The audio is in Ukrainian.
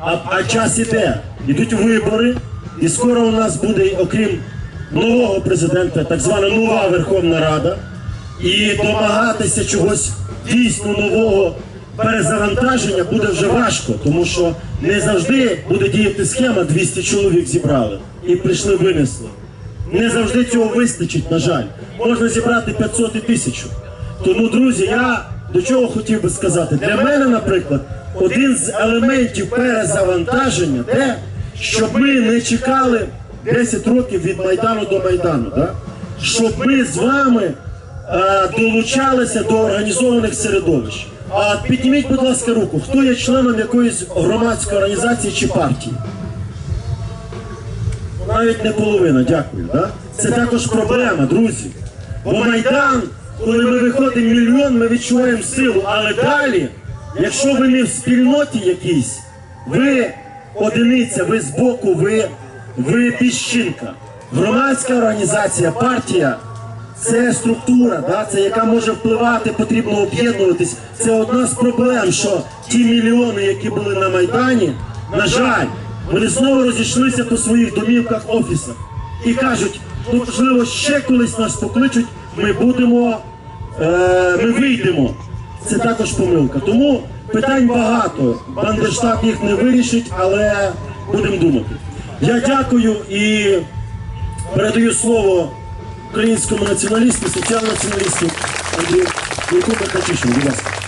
А, а час іде. Ідуть вибори, і скоро у нас буде, окрім нового президента, так звана нова Верховна Рада. І домагатися чогось дійсно нового перезавантаження буде вже важко, тому що не завжди буде діяти схема 200 чоловік зібрали і прийшли винесли. Не завжди цього вистачить, на жаль. Можна зібрати 500 і 1000. Тому, друзі, я до чого хотів би сказати. Для мене, наприклад, один з елементів перезавантаження те, щоб ми не чекали 10 років від Майдану до Майдану. Да? Щоб ми з вами е, долучалися до організованих середовищ. А підніміть, будь ласка, руку, хто є членом якоїсь громадської організації чи партії? Навіть не половина, дякую. Да? Це також проблема, друзі. Бо Майдан, коли ми виходимо мільйон, ми відчуваємо силу. Але далі, якщо ви не в спільноті якійсь, ви одиниця, ви збоку, ви, ви піщинка. Громадська організація, партія це структура, да? це яка може впливати, потрібно об'єднуватись. Це одна з проблем, що ті мільйони, які були на Майдані, на жаль, вони знову розійшлися по своїх домівках, офісах і кажуть, ну можливо, ще колись нас покличуть, ми будемо, ми вийдемо. Це також помилка. Тому питань багато. Бандерштаб їх не вирішить, але будемо думати. Я дякую і передаю слово українському націоналісту, соціал-націоналісту Андрію Юрку Бакачишину. Будь ласка.